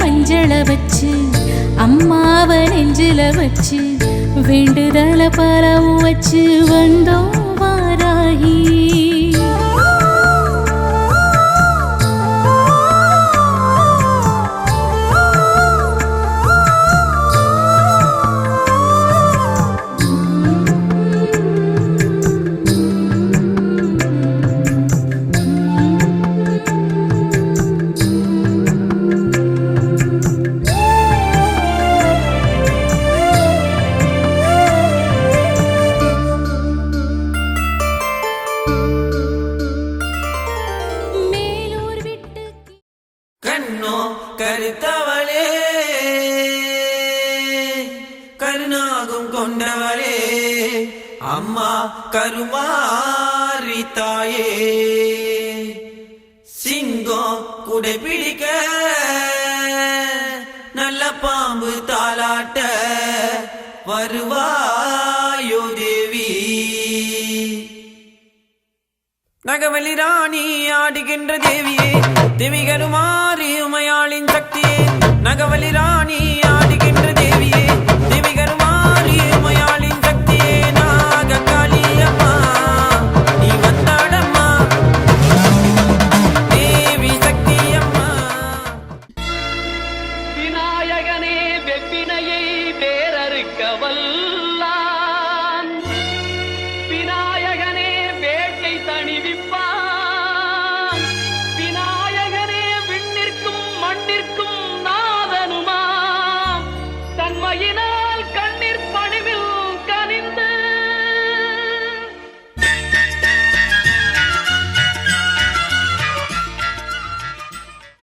மஞ்சள வச்சு அம்மாவ நெஞ்சில வச்சு வேண்டுதல பரவு வச்சு வந்தோம் வாராகி. கருத்தவளே கருணாகும் கொண்டவளே அம்மா கருமாரி தாயே. சிங்கம் குடை பிடிக்க நல்ல பாம்பு தாளாட்ட வருவா நகவலி ராணி ஆடுகின்ற தேவியே திவிகருமாறி உமையாளின் சக்தியே. நகவலி ராணி ஆடுகின்ற தேவியே திவிகருமாறி உமையாளின் சக்தியே. நாககாளி அம்மா நீ வந்தாடம்மா தேவி சக்தி அம்மா. விநாயகனே வெப்பினையை